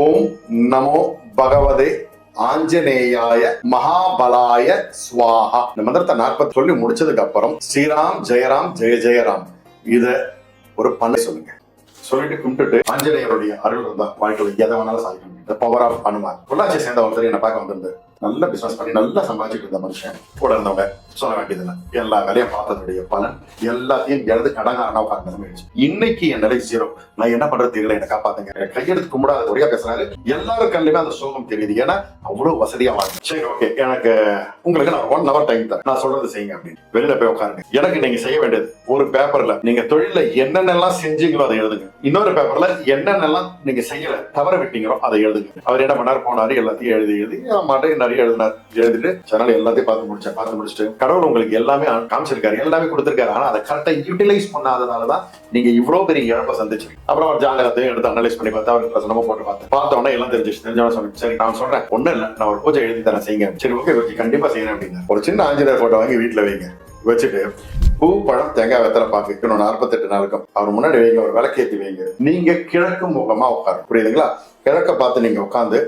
ஓம் நமோ பகவதே ஆஞ்சநேயாய மகாபலாய சுவாகா இந்த மந்திரத்தை நாற்பத்தி சொல்லி முடிச்சதுக்கு அப்புறம் ஸ்ரீராம் ஜெயராம் ஜெய ஜெயராம். இத ஒரு பண்ண சொல்லுங்க. சொல்லிட்டு கும்பிட்டுட்டு ஆஞ்சநேயருடைய அருள் இருந்தா வாழ்க்கையில் எதை வேணாலும் சாதிக்க முடியும். இந்த பவர் ஆஃப் அனுமார் பொள்ளாச்சி சேர்ந்த ஒருத்தர் என்ன பார்க்க வந்திருந்து நல்ல பிசினஸ் பண்ணி நல்லா சம்பாதிச்சுட்டு இருந்த மனுஷன் கூட இருந்தவங்க சொல்ல வேண்டியதில்லை. எல்லா வேலையும் பார்த்ததுடைய பலன் எல்லாத்தையும் எழுது கடங்காரனா உட்கார்ந்து இன்னைக்கு என் நிலை ஜீரோ நான் என்ன பண்றது தெரியல என்ன காப்பாத்துங்க. கையெழுத்து கையெடுத்து கும்பிடாத ஒரே பேசுறாரு. எல்லாரும் கண்ணுமே அந்த சோகம் தெரியுது. ஏன்னா அவ்வளவு வசதியா வாழ்ந்து. சரி ஓகே எனக்கு உங்களுக்கு நான் ஒன் ஹவர் டைம் தரேன். நான் சொல்றது செய்யுங்க அப்படின்னு. வெளியில போய் உட்காருங்க. எனக்கு நீங்க செய்ய வேண்டியது ஒரு பேப்பர்ல நீங்க தொழில என்னென்னலாம் செஞ்சீங்களோ அதை எழுதுங்க. இன்னொரு பேப்பர்ல என்னென்னலாம் நீங்க செய்யல தவற விட்டீங்களோ அதை எழுதுங்க. அவர் என்ன பண்ணாரு? போனாரு எல்லாத்தையும் எழுதி எழுதி மாட்டேன் நிறைய எழுதினார் எழுதிட்டு சேனல் எல்லாத்தையும் பார்த்து முடிச்சேன் பார்த்து முடிச்சுட்டு கடவுள் உங்களுக்கு எல்லாமே காமிச்சிருக்காரு எல்லாமே கொடுத்துருக்காரு. ஆனா அதை கரெக்டா யூட்டிலைஸ் பண்ணாதனாலதான் நீங்க இவ்வளவு பெரிய இழப்பை சந்திச்சு அப்புறம் அவர் ஜாதகத்தையும் எடுத்து அனலைஸ் பண்ணி பார்த்தா அவர் பிரசனமா போட்டு பார்த்தேன் பார்த்தோன்னே எல்லாம் தெரிஞ்சிச்சு. தெரிஞ்சவன சொன்னேன் சரி நான் சொல்றேன். ஒன்றும் இல்லை. நான் ஒரு பூஜை எழுதி தரேன். செய்யுங்க. சரி ஓகே ஓகே கண்டிப்பா செய்யணும் அப்படிங்க ஒரு சின்ன ஆஞ்சநேயர் போட்டோ வாங்கி வீட்டில் வைங்க. வச்சுட்டு பூ பழம் தேங்காய் வெத்தலை பாக்கு இன்னும் நாற்பத்தெட்டு நாளுக்கும். அவர் முன்னாடி வைங்க ஒரு விளக்கேத்தி வைங்க. நீங்க கிழக்கு முகமா உட்காரு புரியுதுங்களா? கிழக்க பார்த்து நீங்க உட்காந்து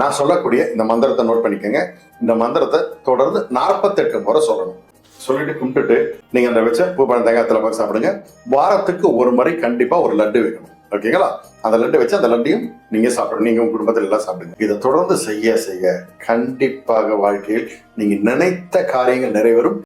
நான் சொல்லக்கூடிய இந்த மந்திரத்தை நோட் பண்ணிக்கோங்க. இந்த மந்திரத்தை தொடர்ந்து நாற்பத்தெட்டு முறை சொல்லணும். சொல்லிட்டு கும்பிட்டுட்டு நீங்க அந்த வச்ச பூ பழம் தேங்காய் வெத்தலை சாப்பிடுங்க. வாரத்துக்கு ஒரு முறை கண்டிப்பா ஒரு லட்டு வைக்கணும். ஓகேங்களா? அந்த லட்டு வச்சு அந்த லட்டையும் நீங்க சாப்பிடணும் நீங்க உங்க குடும்பத்துல எல்லாம் சாப்பிடுங்க. இதை தொடர்ந்து செய்ய செய்ய கண்டிப்பாக வாழ்க்கையில் நீங்க நினைத்த காரியங்கள் நிறைவேறும்.